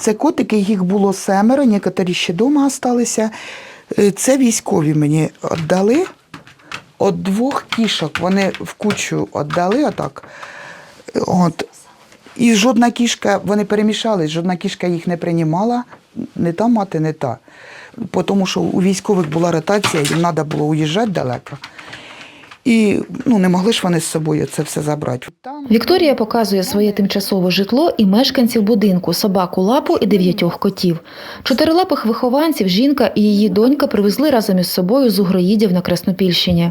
Це котики, їх було семеро, некоторі ще вдома залишилися. Е, Це військові мені віддали. От двох кішок вони в кучу віддали отак. От. І жодна кішка, вони перемішались, жодна кішка їх не приймала, не та мати, не та. Тому що у військових була ротація, їм треба було уїжджати далеко. І ну, не могли ж вони з собою це все забрати. Вікторія показує своє тимчасове житло і мешканців будинку, собаку лапу і дев'ятьох котів. Чотирилапих вихованців жінка і її донька привезли разом із собою з Угроїдів на Краснопільщині.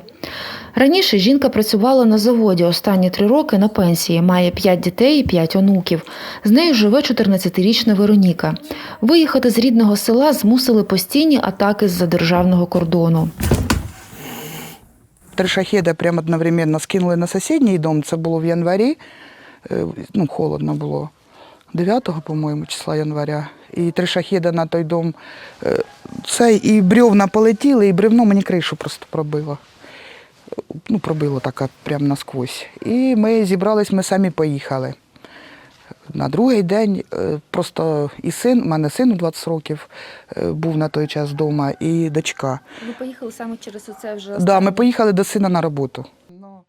Раніше жінка працювала на заводі останні три роки на пенсії, має п'ять дітей і п'ять онуків. З нею живе 14-річна Вероніка. Виїхати з рідного села змусили постійні атаки з-за державного кордону. Три шахеда прямо одновременно скинули на сусідній дом. Це було в январі. Е, Ну, холодно було. 9, по-моєму, числа января. І три шахеда на той дом. Е, Це і брьовна полетіли, і бревно мені кришу просто пробило. Ну, пробило так прямо насквозь. І ми зібрались, ми самі поїхали. На другий день е, просто і син, у мене сину 20 років е, був на той час вдома, і дочка. Ви поїхали саме через оце вже Да, ми поїхали до сина на роботу.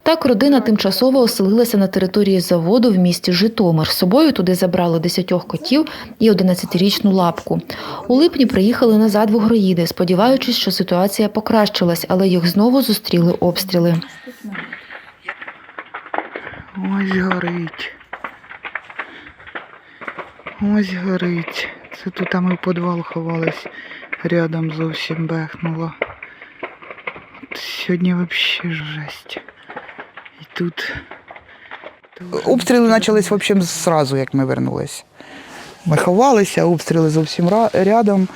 Так родина тимчасово оселилася на території заводу в місті Житомир. З собою туди забрали 10 котів і 11-річну лапку. У липні приїхали назад в Угроїди, сподіваючись, що ситуація покращилась, але їх знову зустріли обстріли. Ось горить. Ось горить. Це тут ми в підвал ховались. Рядом зовсім бехнуло. Сьогодні взагалі жесть. І тут. Обстріли почались взагалі зразу, як ми вернулись. Ми ховалися, обстріли зовсім рядом.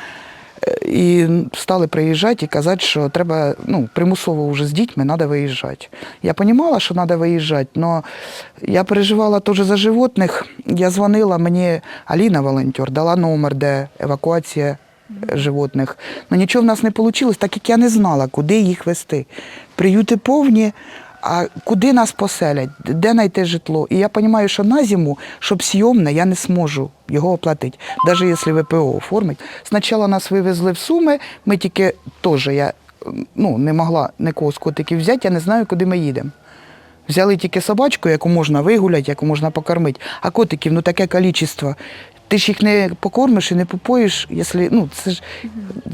І стали приїжджати і казати, що треба ну, примусово вже з дітьми треба виїжджати. Я розуміла, що треба виїжджати, але я переживала теж за животних. Я дзвонила, мені Аліна, волонтер, дала номер, де евакуація животних. Ну нічого в нас не вийшло, так як я не знала, куди їх вести. Приюти повні, а куди нас поселять, де знайти житло. І я розумію, що на зиму, щоб сйомне, я не зможу його оплатити, навіть якщо ВПО оформить. Спочатку нас вивезли в Суми, ми тільки теж я ну, не могла нікого з котиків взяти, я не знаю, куди ми їдемо. Взяли тільки собачку, яку можна вигуляти, яку можна покормити. А котиків, ну таке кількість. Ти ж їх не покормиш і не попоїш, якщо ну це ж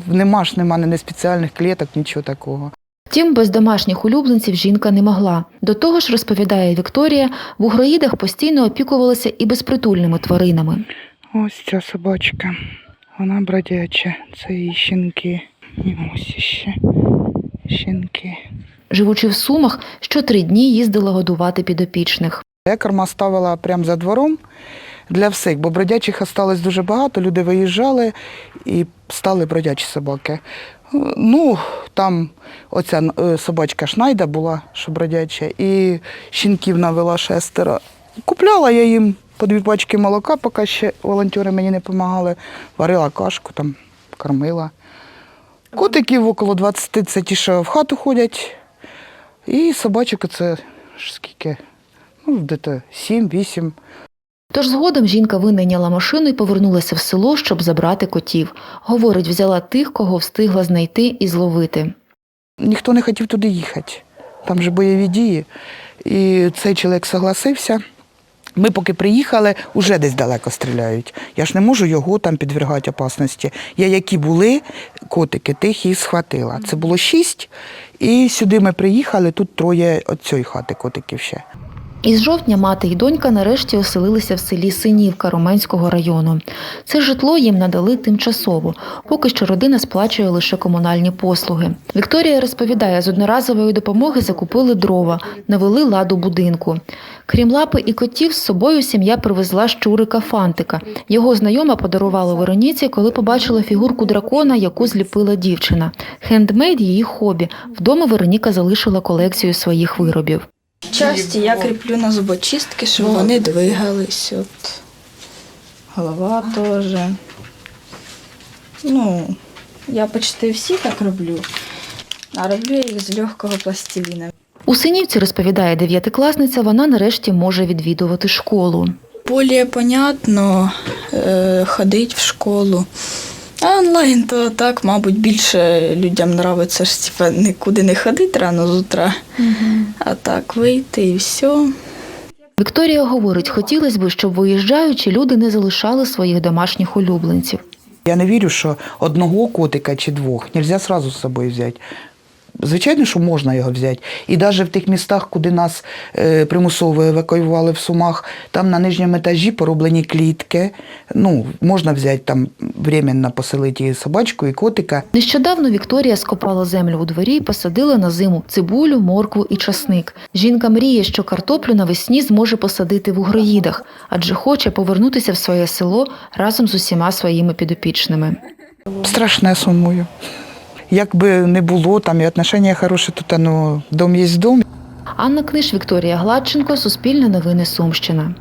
нема ж нема не спеціальних клеток, нічого такого. Втім, без домашніх улюбленців жінка не могла. До того ж, розповідає Вікторія, в Угроїдах постійно опікувалися і безпритульними тваринами. Ось ця собачка. Вона бродяча. Це її щенки. І ось ще щенки. Живучи в Сумах, що три дні їздила годувати підопічних. Я корма ставила прямо за двором для всіх, бо бродячих осталось дуже багато, люди виїжджали і стали бродячі собаки. Ну, там оця е, собачка Шнайда була, що бродяча, і щенків навела шестеро. Купляла я їм по дві пачки молока, поки ще волонтери мені не допомагали. Варила кашку, там, кормила. Котиків около 20 це ті, що в хату ходять. І собачок це скільки? Ну, десь 7-8. Тож згодом жінка винайняла машину і повернулася в село, щоб забрати котів. Говорить, взяла тих, кого встигла знайти і зловити. Ніхто не хотів туди їхати. Там же бойові дії. І цей чоловік согласився. Ми поки приїхали, вже десь далеко стріляють. Я ж не можу його там підвергати опасності. Я які були котики, тих і схватила. Це було шість. І сюди ми приїхали, тут троє цієї хати котиків ще. Із жовтня мати і донька нарешті оселилися в селі Синівка Роменського району. Це житло їм надали тимчасово. Поки що родина сплачує лише комунальні послуги. Вікторія розповідає, з одноразової допомоги закупили дрова, навели ладу будинку. Крім лапи і котів, з собою сім'я привезла щурика Фантика. Його знайома подарувала Вероніці, коли побачила фігурку дракона, яку зліпила дівчина. Хендмейд її хобі. Вдома Вероніка залишила колекцію своїх виробів. Часті я кріплю на зубочистки, щоб вони двигались. От. Голова теж. Ну, я почти всі так роблю. А роблю я їх з легкого пластиліна. У синівці розповідає дев'ятикласниця, вона нарешті може відвідувати школу. Более понятно, е, ходити в школу. А онлайн то так, мабуть, більше людям подобається ж типа, нікуди не ходити рано з утра, а так вийти і все. Вікторія говорить, хотілося б, щоб виїжджаючи, люди не залишали своїх домашніх улюбленців. Я не вірю, що одного котика чи двох нельзя одразу з собою взяти. Звичайно, що можна його взяти. І навіть в тих містах, куди нас е, примусово евакуювали в Сумах, там на нижньому етажі пороблені клітки. Ну, можна взяти там временно поселити і собачку, і котика. Нещодавно Вікторія скопала землю у дворі і посадила на зиму цибулю, моркву і часник. Жінка мріє, що картоплю навесні зможе посадити в угроїдах, адже хоче повернутися в своє село разом з усіма своїми підопічними. Страшне сумую. Як би не було, там і отношення хороші, тут ну, дом є дом. Анна Книж, Вікторія Гладченко, Суспільне новини Сумщина.